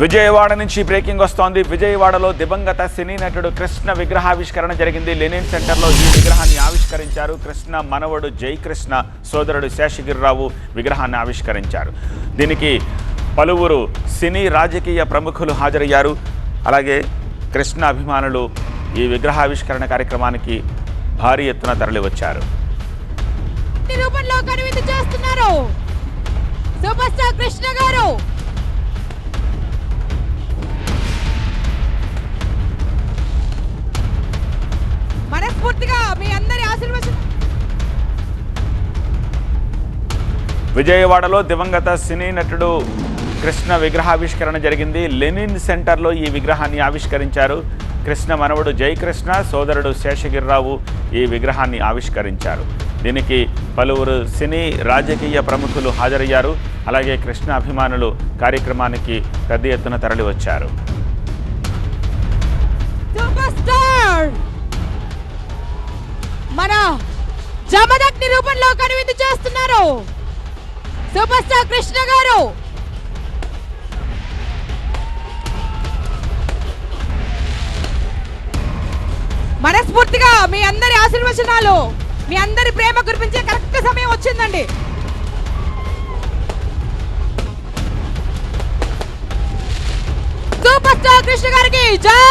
విజయవాడ నుంచి బ్రేకింగ్ వస్తోంది. విజయవాడలో దివంగత సినీ నటుడు కృష్ణ విగ్రహావిష్కరణ జరిగింది. లెనిన్ సెంటర్లో ఈ విగ్రహాన్ని ఆవిష్కరించారు. కృష్ణ మనవడు జై కృష్ణ సోదరుడు శేషగిరిరావు విగ్రహాన్ని ఆవిష్కరించారు. దీనికి పలువురు సినీ రాజకీయ ప్రముఖులు హాజరయ్యారు. అలాగే కృష్ణ అభిమానులు ఈ విగ్రహావిష్కరణ కార్యక్రమానికి భారీ ఎత్తున తరలివచ్చారు. రూపంలో కనువిందు చేస్తున్నారు. సూపర్ స్టార్ కృష్ణ మనస్ఫూర్తిగా మీ అందరి ఆశీర్వచనం. విజయవాడలో దివంగత సినీ నటుడు కృష్ణ విగ్రహావిష్కరణ జరిగింది. లెనిన్ సెంటర్లో ఈ విగ్రహాన్ని ఆవిష్కరించారు. కృష్ణ మనవడు జయకృష్ణ సోదరుడు శేషగిరిరావు ఈ విగ్రహాన్ని ఆవిష్కరించారు. దీనికి పలువురు సినీ రాజకీయ ప్రముఖులు హాజరయ్యారు. అలాగే కృష్ణ అభిమానులు కార్యక్రమానికి పెద్ద ఎత్తున తరలివచ్చారు. జమదగ్ని రూపంలో కనువిందు చేస్తున్నారు. సూపర్ స్టార్ కృష్ణ గారు. మనస్ఫూర్తిగా మీ అందరి ఆశీర్వచనాలు మీ అందరి ప్రేమ కురిపించే కరెక్ట్ సమయం వచ్చిందండి. సూపర్ స్టార్ కృష్ణ గారికి జై